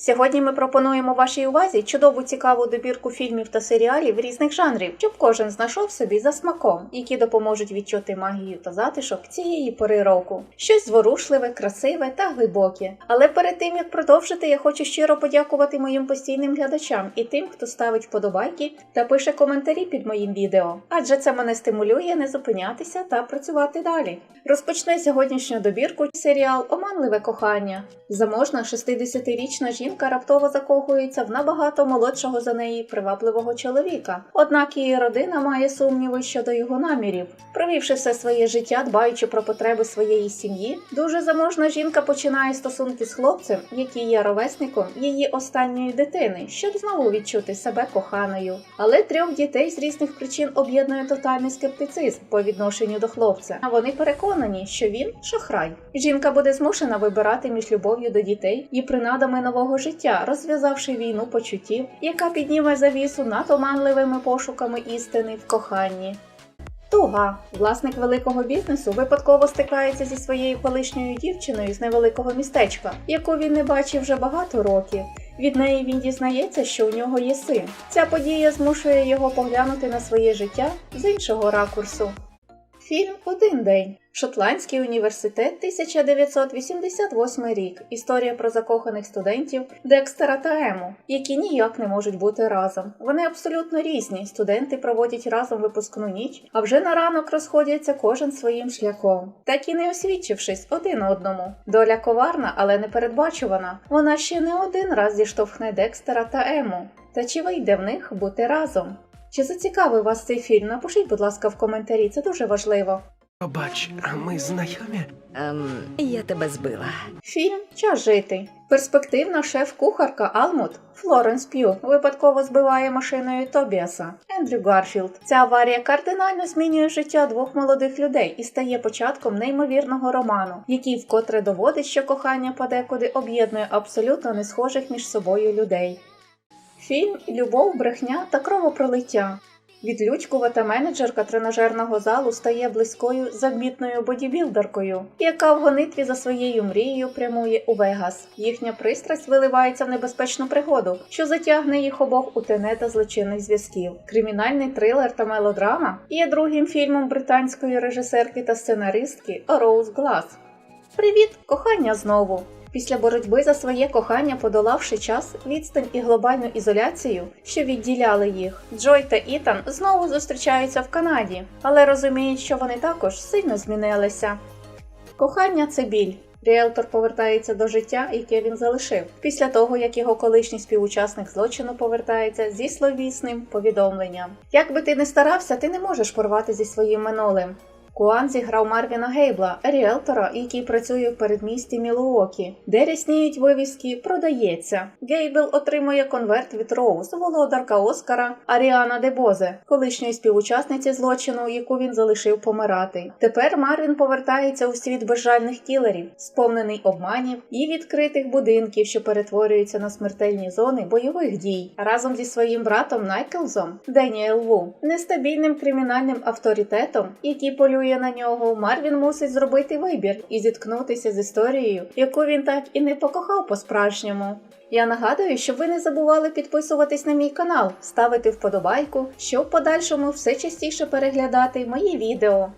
Сьогодні ми пропонуємо вашій увазі чудову цікаву добірку фільмів та серіалів різних жанрів, щоб кожен знайшов собі за смаком, які допоможуть відчути магію та затишок цієї пори року. Щось зворушливе, красиве та глибоке. Але перед тим як продовжити, я хочу щиро подякувати моїм постійним глядачам і тим, хто ставить вподобайки та пише коментарі під моїм відео, адже це мене стимулює не зупинятися та працювати далі. Розпочне сьогоднішню добірку серіал Оманливе кохання. Заможна 60-річна жінка раптово закохується в набагато молодшого за неї привабливого чоловіка. Однак її родина має сумніви щодо його намірів. Провівши все своє життя, дбаючи про потреби своєї сім'ї, дуже заможна жінка починає стосунки з хлопцем, який є ровесником її останньої дитини, щоб знову відчути себе коханою. Але трьох дітей з різних причин об'єднує тотальний скептицизм по відношенню до хлопця. А вони переконані, що він шахрай. Жінка буде змушена вибирати між любов'ю до дітей і принадами нового життя, розв'язавши війну почуттів, яка підніме завісу над оманливими пошуками істини в коханні. Туга, власник великого бізнесу, випадково стикається зі своєю колишньою дівчиною з невеликого містечка, яку він не бачив вже багато років. Від неї він дізнається, що у нього є син. Ця подія змушує його поглянути на своє життя з іншого ракурсу. Фільм Один день. Шотландський університет 1988 рік. Історія про закоханих студентів Декстера та Ему, які ніяк не можуть бути разом. Вони абсолютно різні. Студенти проводять разом випускну ніч, а вже на ранок розходяться кожен своїм шляхом, так і не освідчившись один одному. Доля коварна, але непередбачувана. Вона ще не один раз зіштовхне Декстера та Ему. Та чи вийде в них бути разом? Чи зацікавив вас цей фільм? Напишіть, будь ласка, в коментарі, це дуже важливо. Пробач, а ми знайомі? Ем, я тебе збила. Фільм Час жити. Перспективна шеф-кухарка Алмут Флоренс П'ю випадково збиває машиною Тобіаса Ендрю Гарфілд. Ця аварія кардинально змінює життя двох молодих людей і стає початком неймовірного роману, який вкотре доводить, що кохання подекуди об'єднує абсолютно не схожих між собою людей. Фільм Любов, брехня та кровопролиття. Відлючкувата менеджерка тренажерного залу стає близькою завмітною бодібілдеркою, яка в гонитві за своєю мрією прямує у Вегас. Їхня пристрасть виливається в небезпечну пригоду, що затягне їх обох у тенета злочинних зв'язків. Кримінальний трилер та мелодрама є другим фільмом британської режисерки та сценаристки Роуз Глас. Привіт, кохання знову! Після боротьби за своє кохання, подолавши час, відстань і глобальну ізоляцію, що відділяли їх, Джой та Ітан знову зустрічаються в Канаді, але розуміють, що вони також сильно змінилися. Кохання це біль. Ріелтор повертається до життя, яке він залишив, після того як його колишній співучасник злочину повертається зі словісним повідомленням. Як би ти не старався, ти не можеш порвати зі своїм минулим. Куан зіграв Марвіна Гейбла, ріелтора, який працює в передмісті Мілуокі, де рясніють вивіски Продається. Гейбл отримує конверт від Роуз, володарка Оскара Аріана Дебозе, колишньої співучасниці злочину, яку він залишив помирати. Тепер Марвін повертається у світ безжальних кілерів, сповнений обманів і відкритих будинків, що перетворюються на смертельні зони бойових дій, разом зі своїм братом Найклзом Деніел Ву, нестабільним кримінальним авторитетом, який полює на нього, Марвін мусить зробити вибір і зіткнутися з історією, яку він так і не покохав по-справжньому. Я нагадую, щоб ви не забували підписуватись на мій канал, ставити вподобайку, щоб в подальшому все частіше переглядати мої відео.